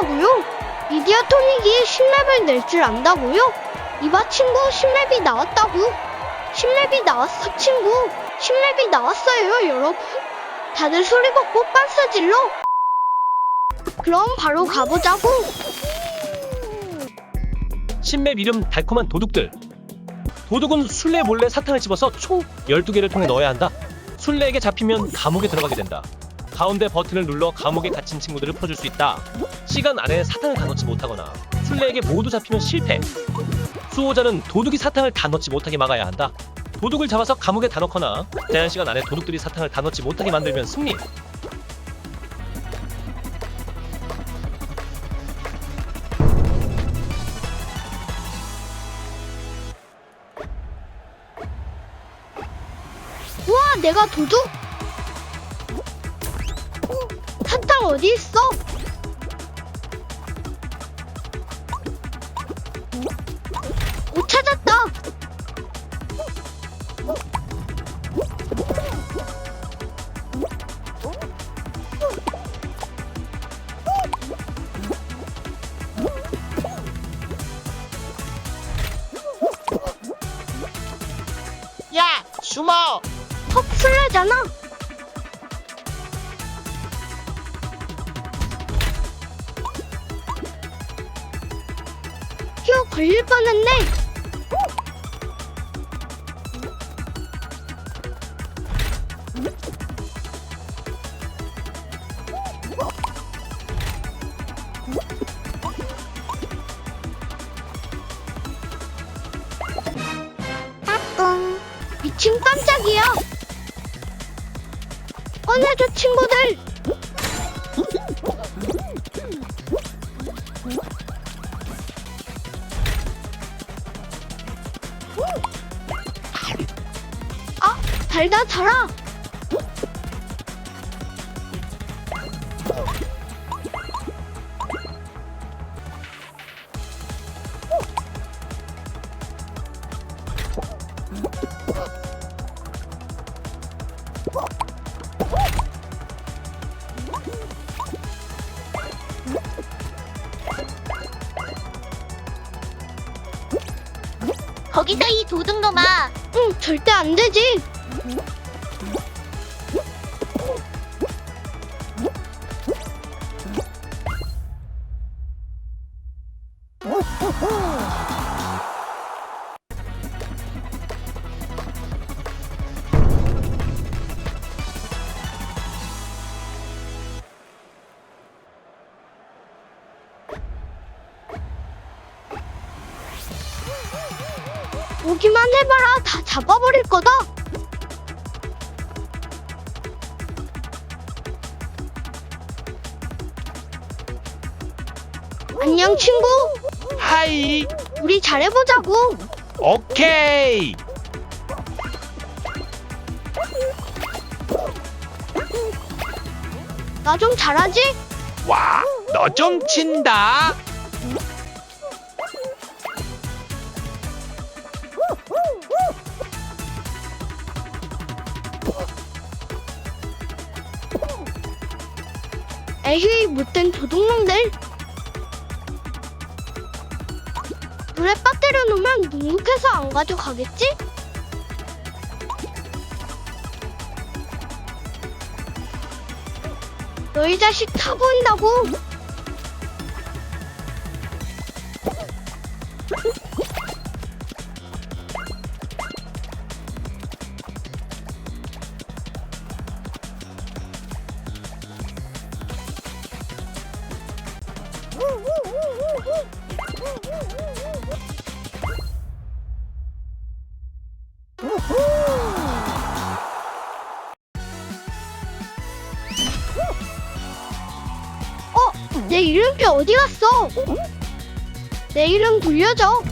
나왔다고요? 미디어 토닉이 10렙을 낼 줄 안다고요? 이봐 친구 10렙이 나왔다고 10렙이 나왔어 친구 10렙이 나왔어요 여러분 다들 소리 벗고 빤스 질러 그럼 바로 가보자고 신맵 이름 달콤한 도둑들. 도둑은 술래 몰래 사탕을 집어서 총 12개를 통해 넣어야 한다. 술래에게 잡히면 감옥에 들어가게 된다. 가운데 버튼을 눌러 감옥에 갇힌 친구들을 풀어줄 수 있다. 시간 안에 사탕을 다 넣지 못하거나 술래에게 모두 잡히면 실패. 수호자는 도둑이 사탕을 다 넣지 못하게 막아야 한다. 도둑을 잡아서 감옥에 다 넣거나 제한 시간 안에 도둑들이 사탕을 다 넣지 못하게 만들면 승리. 우와 내가 도둑 어디 있어? 못 찾았다 야, 숨어! 헉 술래잖아 걸릴 뻔했네. 따뚱 미친 깜짝이야. 꺼내줘 친구들 달다 달아! 거기서 이 도둑놈아! 응 절대 안 되지 오기만 해봐라. 다 잡아버릴 거다 안녕 친구 하이! 우리 잘해보자고 오케이! 나 좀 잘하지? 와, 너 좀 친다! 에휴이 못된 도둑놈들 물에 빠뜨려 놓으면 눅눅해서 안 가져가겠지? 너희 자식 타 보인다고 어? 내 이름표 어디 갔어? 내 이름 돌려줘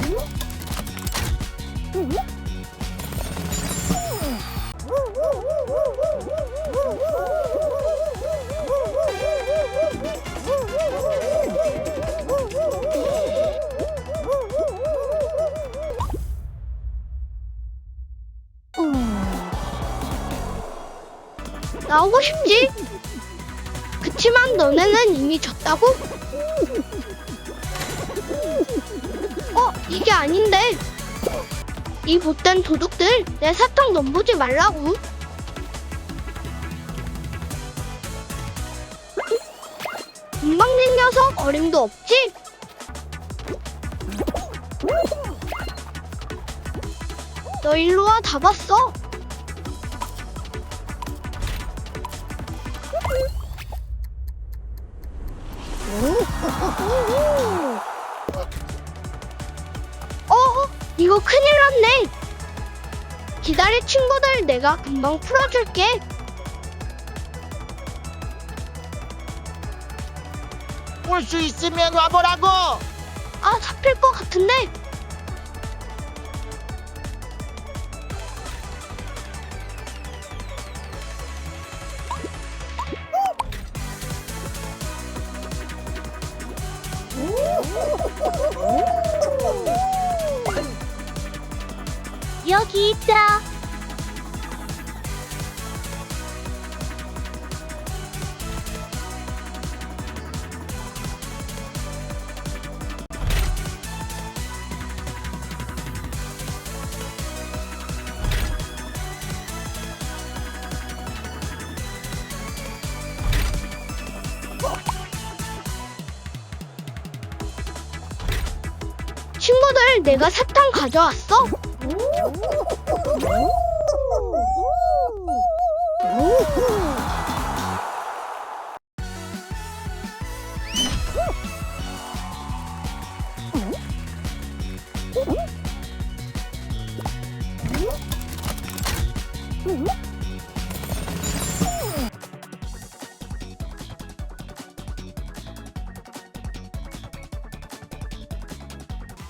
나오고 싶지? 그치만 너네는 이미 졌다고? 어, 이게 아닌데. 이 못된 도둑들, 내 사탕 넘보지 말라고. 금방 생겨서 어림도 없지? 너 일로 와, 다 봤어. 큰일 났네. 기다릴 친구들 내가 금방 풀어줄게. 올 수 있으면 와보라고. 아, 잡힐 것 같은데. 여기 있다. 친구들, 내가 사탕 가져왔어.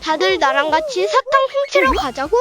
다들 나랑 같이 사탕 훔치러 가자고.